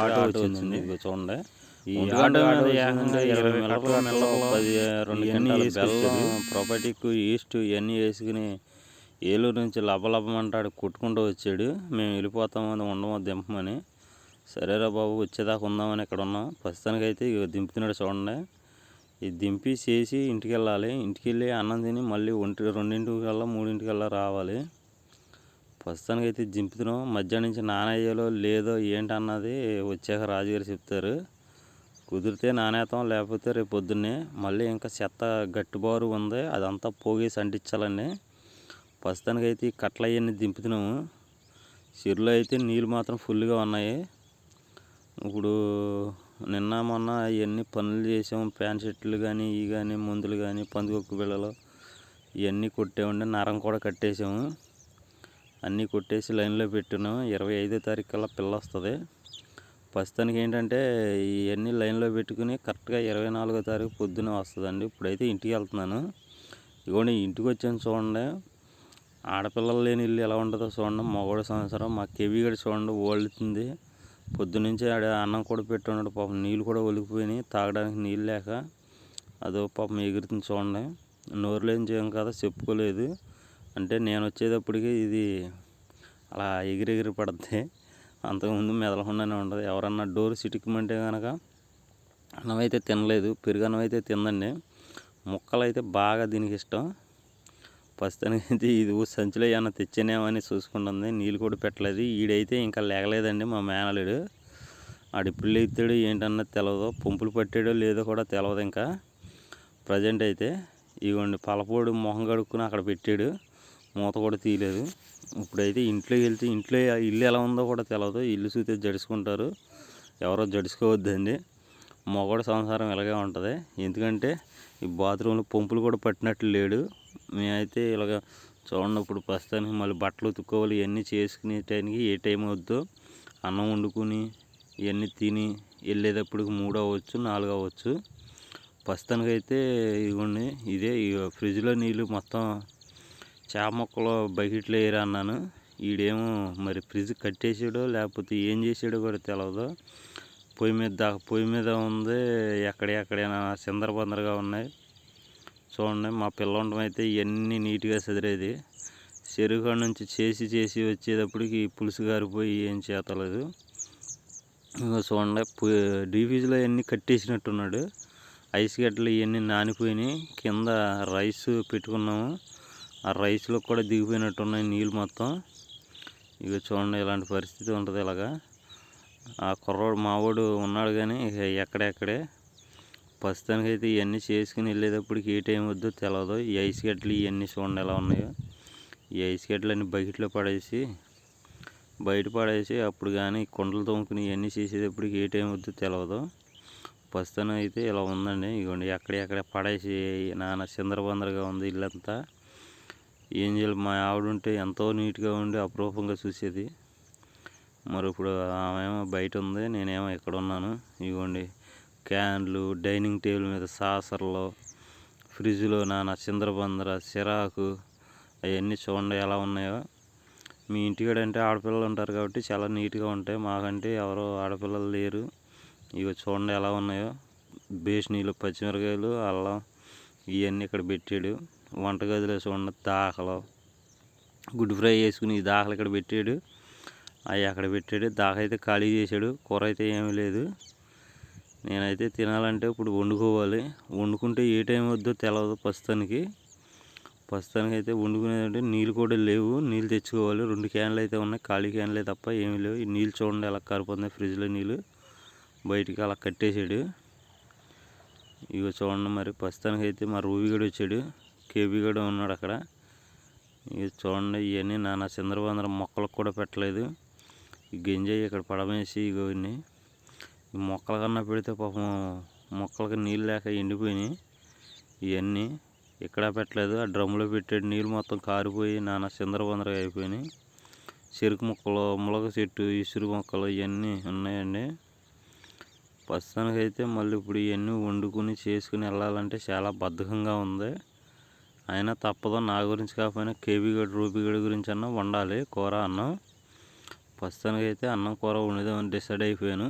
Auto చూడండి. ఈ auto మీద ఏకంగా ఇరవై మిల్లర్ల మిల్లర్ పది రెండు గంటల బెల్లం ప్రాపర్టీకు ఈస్ట్ ఇవన్నీ వేసుకుని ఏలూరు నుంచి లబలబమంటాడు కొట్టుకుంటూ వచ్చాడు. మేము వెళ్ళిపోతామని ఉండమో దింపమని. సరేరా బాబు వచ్చేదాకా ఉందామని ఇక్కడ ఉన్నాం. ప్రస్తుతానికైతే దింపుతున్నాడు చూడండి. ఇది దింపి చేసి ఇంటికి వెళ్ళాలి ఇంటికి వెళ్ళి అన్నం తిని మళ్ళీ ఒంటి రెండింటికల్లా మూడింటికల్లా రావాలి. ప్రస్తుతానికి అయితే దింపుతున్నాం. మధ్యాహ్నం నుంచి నానయ్యలో లేదో ఏంటన్నది వచ్చాక రాజుగారు చెప్తారు. కుదిరితే నానేతాం లేకపోతే రేపు పొద్దున్నే. మళ్ళీ ఇంకా చెత్త గట్టిబారు ఉంది. అదంతా పోగేసి అంటించాలండి. ప్రస్తుతానికి అయితే ఈ కట్టలు అవన్నీ దింపుతున్నాము. చెరువులో అయితే నీళ్ళు మాత్రం ఫుల్గా ఉన్నాయి. ఇప్పుడు నిన్న మొన్న ఇవన్నీ పనులు చేసాము ప్యాన్ షర్ట్లు కానీ ఇవి కానీ మందులు కానీ పందుకొక్కు బిళ్ళలు ఇవన్నీ కొట్టామండి నరం కూడా కట్టేసాము. అన్నీ కొట్టేసి లైన్లో పెట్టినాం. ఇరవై ఐదో తారీఖు కల్లా పిల్ల వస్తుంది. ప్రస్తుతానికి ఏంటంటే ఇవన్నీ లైన్లో పెట్టుకుని కరెక్ట్గా ఇరవై నాలుగో తారీఖు పొద్దున వస్తుందండి. ఇప్పుడైతే ఇంటికి వెళ్తున్నాను. ఇదిగోండి ఇంటికి వచ్చాను చూడండి. ఆడపిల్లలు లేని ఇల్లు ఎలా ఉంటుందో చూడండి. మగవాడు సంవత్సరం మా కెవి గడి చూడండి ఓల్డ్తుంది పొద్దునుంచి ఆడ అన్నం కూడా పెట్టున్నాడు పాపం. నీళ్ళు కూడా ఒలిగిపోయినాయి. తాగడానికి నీళ్ళు లేక అదో పాపం ఎగురుతుంది చూడండి. నోరు లేని చేయం కదా చెప్పుకోలేదు. అంటే నేను వచ్చేటప్పటికి ఇది అలా ఎగిరెగిరి పడుద్ది. అంతకుముందు మెదలకుండానే ఉండదు ఎవరన్నా డోర్ సిటికమంటే కనుక అన్నం అయితే తినలేదు. పెరుగు అన్నం అయితే తిందండి. ముక్కలు అయితే బాగా దీనికి ఇష్టం. ప్రస్తుతానికి అయితే ఇది సంచిలో ఏమైనా తెచ్చానేమని చూసుకుంటుంది. నీళ్ళు కూడా పెట్టలేదు. ఈడైతే ఇంకా లేగలేదండి మా మేనలుడు ఆడు ఇప్పుడు లేతాడు ఏంటన్నది తెలియదు పంపులు పట్టాడో లేదో కూడా తెలియదు ఇంకా. ప్రజెంట్ అయితే ఇవ్వండి పలపోడు మొహం కడుక్కుని అక్కడ పెట్టాడు. మూత కూడా తీయలేదు. ఇప్పుడైతే ఇంట్లోకి వెళ్తే ఇంట్లో ఇల్లు ఎలా ఉందో కూడా తెలియదు ఇల్లు చూస్తే జడుచుకుంటారు. ఎవరో జడుచుకోవద్దండి. మొగడు సంసారం ఇలాగే ఉంటుంది. ఎందుకంటే ఈ బాత్రూంలో పంపులు కూడా పట్టినట్లు లేడు. మేమైతే ఇలాగ చూడండి ఇప్పుడు ప్రస్తుతానికి మళ్ళీ బట్టలు ఉతుక్కోవాలి ఇవన్నీ చేసుకునే టైంకి ఏ టైం వద్దో. అన్నం వండుకుని ఇవన్నీ తిని వెళ్ళేటప్పటికి మూడు అవ్వచ్చు నాలుగు అవ్వచ్చు. ప్రస్తుతానికి అయితే ఇదిగోండి ఇదే ఈ ఫ్రిడ్జ్లో నీళ్ళు మొత్తం చేప మొక్కలు బకెట్లో వేయరా అన్నాను ఈడేమో మరి ఫ్రిడ్జ్ కట్టేసాడో లేకపోతే ఏం చేసాడో కూడా తెలియదు పొయ్యి మీద పొయ్యి మీద ఉంది ఎక్కడ ఎక్కడైనా చిందరబందరగా ఉన్నాయి. చూడండి మా పిల్లండం అయితే ఇవన్నీ నీట్గా చెదిరేది చెరువు నుంచి చేసి చేసి వచ్చేటప్పటికి పులుసు గారిపోయి ఏం చేతలేదు. ఇంకా చూడండి డీఫీజ్లో ఇవన్నీ కట్టేసినట్టున్నాడు. ఐస్ గడ్డలు ఇవన్నీ నానిపోయినాయి. కింద రైస్ పెట్టుకున్నాము. ఆ రైస్లో కూడా దిగిపోయినట్టున్నాయి నీళ్ళు మొత్తం. ఇక చూడండి ఇలాంటి పరిస్థితి ఉంటుంది ఇలాగా. ఆ కుర్రోడు మావాడు ఉన్నాడు కానీ ఇక ఎక్కడెక్కడే. ప్రస్తుతానికి అయితే ఇవన్నీ చేసుకుని వెళ్ళేటప్పటికి ఏ టైం వద్దో తెలియదు ఈ ఐస్ గడ్డలు ఇవన్నీ చూడండి ఎలా ఉన్నాయో. ఈ ఐస్ గడ్డలు అన్నీ బకెట్లో పడేసి బయట పడేసి అప్పుడు కానీ కుండలు తోముకుని ఇవన్నీ చేసేటప్పటికి ఏ టైం వద్దో తెలియదు ప్రస్తుతం అయితే ఇలా ఉందండి. ఇవ్వండి ఎక్కడెక్కడ పడేసి నాన్న చిందరబందరగా ఉంది ఇల్లంతా. ఏం చేయాలి? మా ఆవిడ ఉంటే ఎంతో నీట్గా ఉండి అప్రూపంగా చూసేది. మరి ఇప్పుడు ఆమె బయట ఉంది నేనేమో ఇక్కడ ఉన్నాను. ఇవ్వండి క్యాన్లు డైనింగ్ టేబుల్ మీద సాసర్లు ఫ్రిడ్జ్లో నానా చిందరబందర సిరాకు అవన్నీ చూడండి ఎలా ఉన్నాయో. మీ ఇంటికాడ అంటే ఆడపిల్లలు ఉంటారు కాబట్టి చాలా నీట్గా ఉంటాయి. మాకంటే ఎవరో ఆడపిల్లలు లేరు. ఇవి చూడండి ఎలా ఉన్నాయో. బేస్ నీళ్ళు పచ్చిమిరకాయలు అల్లం ఇవన్నీ ఇక్కడ పెట్టాడు. వంటగదిలో చూడండి దాకలు గుడ్ ఫ్రై వేసుకుని ఈ దాఖలు ఇక్కడ పెట్టాడు. అవి అక్కడ పెట్టాడు. దాఖ అయితే ఖాళీ చేశాడు. కూర అయితే ఏమీ లేదు. నేనైతే తినాలంటే ఇప్పుడు వండుకోవాలి. వండుకుంటే ఏ టైం వద్దో తెలియదు ప్రస్తుతానికి. ప్రస్తుతానికి అయితే వండుకునేదంటే నీళ్ళు కూడా లేవు. నీళ్ళు తెచ్చుకోవాలి. రెండు క్యాన్లు అయితే ఉన్నాయి. ఖాళీ క్యాన్లే తప్ప ఏమీ లేవు. ఈ నీళ్ళు చూడండి ఎలా కారిపోతున్నాయి ఫ్రిడ్జ్లో నీళ్ళు. బయటికి అలా కట్టేసాడు. ఇగో చూడండి మరి. ప్రస్తుతానికి అయితే మా రూబీ గడు వచ్చాడు. కేబీ గడు ఉన్నాడు అక్కడ. ఇక చూడండి ఇవన్నీ నానా చంద్రబాంధ్ర మొక్కలకు కూడా పెట్టలేదు. ఈ గింజ ఇక్కడ పడమేసి ఇగో ఇన్ని. ఈ మొక్కల కన్నా పెడితే పాపం మొక్కలకి నీళ్ళు లేక ఎండిపోయినాయి. ఇవన్నీ ఇక్కడ పెట్టలేదు. ఆ డ్రమ్లో పెట్టాడు. నీళ్ళు మొత్తం కారిపోయి నానా చిందరబందరగా అయిపోయినాయి. చెరుకు మొక్కలు ములగ చెట్టు ఇసురు మొక్కలు ఇవన్నీ ఉన్నాయండి. ప్రస్తుతానికి అయితే మళ్ళీ ఇప్పుడు ఇవన్నీ వండుకుని చేసుకుని వెళ్ళాలంటే చాలా బద్ధకంగా ఉంది. అయినా తప్పదు. నా గురించి కాకపోయినా కేబీగడ్ రూపీగడ్ గురించి అన్న వండాలి. కూర అన్నం. ప్రస్తుతానికి అయితే అన్నం కూర వండేదామని డిసైడ్ అయిపోయాను.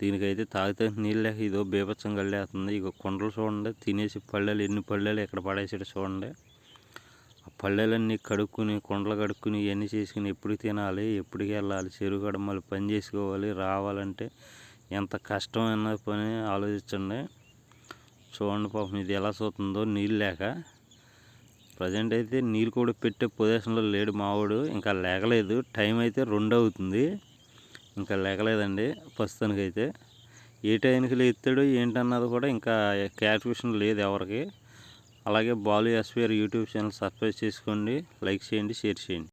దీనికైతే తాగితే నీళ్ళు లేక ఇదో బీభత్సం కళ్ళేస్తుంది ఇక కొండలు చూడండి తినేసి పళ్ళెలు ఎన్ని పళ్ళెలు ఎక్కడ పడేసాడు చూడండి. ఆ పళ్ళెలన్నీ కడుక్కుని కొండలు కడుక్కుని ఇవన్నీ చేసుకుని ఎప్పుడు తినాలి ఎప్పటికి వెళ్ళాలి చెరువు కాడ మళ్ళీ పని చేసుకోవాలి రావాలంటే ఎంత కష్టమైన పని ఆలోచించండి. చూడండి పాపం ఇది ఎలా చూస్తుందో నీళ్ళు లేక. ప్రజెంట్ అయితే నీళ్ళు కూడా పెట్టే పొజిషన్లో లేడు మావాడు ఇంకా లేగలేదు. టైం అయితే రెండు అవుతుంది. ఇంకా లేకలేదండి ప్రస్తుతానికి అయితే ఏ టైంకి లేస్తాడో ఏంటన్నది కూడా ఇంకా క్యాల్కులేషన్ లేదు ఎవరికి. అలాగే Balu S V R YouTube channel subscribe చేసుకోండి లైక్ చేయండి షేర్ చేయండి.